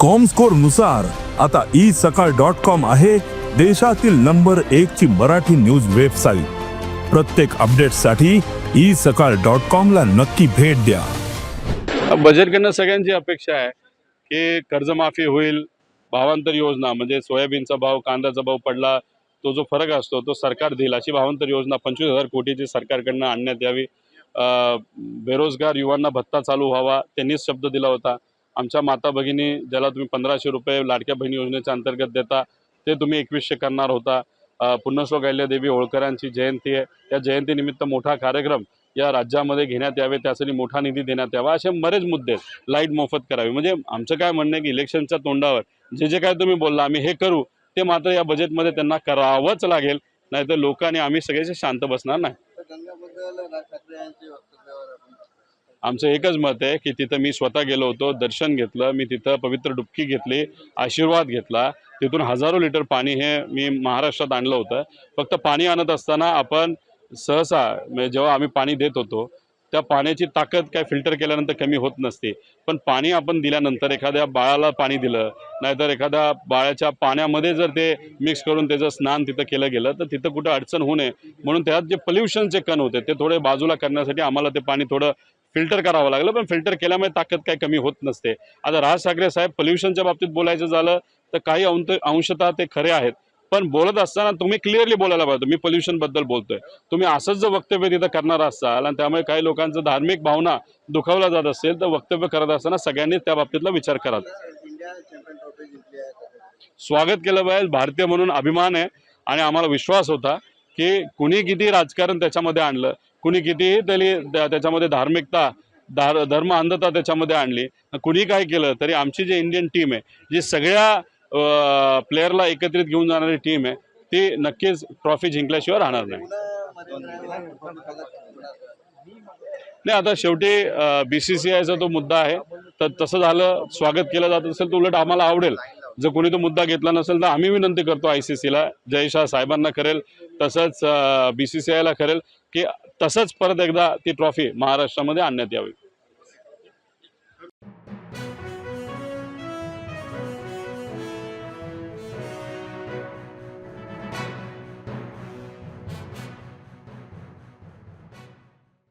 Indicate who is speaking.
Speaker 1: कॉमस्कोरनुसार आता ई सकाळ dot com आहे देशातील नंबर एक ची मराठी न्यूज वेबसाईट प्रत्येक अपडेटसाठी ई सकाळ डॉट कॉम ला नक्की भेट द्या.
Speaker 2: बजेटकडनं सगळ्यांची अपेक्षा आहे की कर्जमाफी होईल भावांतर योजना म्हणजे सोयाबीनचा भाव कांद्याचा भाव पडला तो जो फरक असतो तो सरकार देईल अशी भावांतर योजना पंचवीस हजार कोटीची सरकारकडनं आणण्यात यावी. बेरोजगार युवांना भत्ता चालू व्हावा त्यांनीच शब्द दिला होता. आमच्या माता भगिनी ज्याला तुम्ही पंधराशे रुपये लाडक्या बहिणी योजनेच्या अंतर्गत देता ते तुम्ही एकवीसशे करणार होता. पुण्यश्लोक अहिल्यादेवी होळकरांची जयंती आहे. या जयंतीनिमित्त मोठा कार्यक्रम या राज्यामध्ये घेण्यात यावे त्यासाठी मोठा निधी देण्यात यावा असे बरेच मुद्दे लाइट मोफत करावी. म्हणजे आमचं काय म्हणणं आहे की इलेक्शनच्या तोंडावर जे जे काय तुम्ही बोलला आम्ही हे करू ते मात्र या बजेटमध्ये त्यांना करावंच लागेल. नाहीतर लोक आणि आम्ही सगळेच शांत बसणार नाही. आमचं एकच मत आहे की तिथं मी स्वतः गेलो होतो दर्शन घेतलं मी तिथं पवित्र डुबकी घेतली आशीर्वाद घेतला. तिथून हजारो लिटर पाणी हे मी महाराष्ट्रात आणलं होतं. फक्त पाणी आणत असताना आपण सहसा म्हणजे जेव्हा आम्ही पाणी देत होतो त्या पाण्याची ताकद काय फिल्टर केल्यानंतर कमी होत नसते. पण पाणी आपण दिल्यानंतर एखाद्या बाळाला पाणी दिलं नाहीतर एखाद्या बाळाच्या पाण्यामध्ये जर ते मिक्स करून त्याचं स्नान तिथं केलं गेलं तर तिथं कुठं अडचण होऊ नये. म्हणून त्यात जे पल्युशनचे कण होते ते थोडे बाजूला करण्यासाठी आम्हाला ते पाणी थोडं फिल्टर करावं लागलं पण फिल्टर केल्यामुळे ताकद काही कमी होत नसते. आता राज ठाकरे साहेब पोल्युशनच्या बाबतीत बोलायचं झालं तर काही अंत अंशतः ते खरे आहेत. पण बोलत असताना तुम्ही क्लिअरली बोलायला पाहिजे. मी पोल्युशनबद्दल बोलतोय. तुम्ही असंच जर वक्तव्य तिथं करणार असाल आणि त्यामुळे काही लोकांचं धार्मिक भावना दुखावला जात असेल तर वक्तव्य करत असताना सगळ्यांनी त्या बाबतीतला विचार करा स्वागत केलं पाहिजे. भारतीय म्हणून अभिमान आहे आणि आम्हाला विश्वास होता की कुणी किती राजकारण त्याच्यामध्ये आणलं. कुणी कितीही त्याली त्याच्यामध्ये धार्मिकता धार धर्म अंधता त्याच्यामध्ये आणली. कुणी काय केलं तरी आमची जी इंडियन टीम आहे जी सगळ्या प्लेअरला एकत्रित घेऊन जाणारी टीम आहे ती नक्कीच ट्रॉफी जिंकल्याशिवाय राहणार नाही. नाही आता शेवटी बी सी सी आयचा तो मुद्दा आहे तर तसं झालं स्वागत केलं जात असेल तर उलट आम्हाला आवडेल. जर कोणी तो मुद्दा घेतला नसेल तर आम्ही विनंती करतो आय सी सीला जयशाह साहेबांना करेल तसंच बी सी सी आयला करेल की तसंच परत एकदा ती ट्रॉफी महाराष्ट्रामध्ये आणण्यात यावी.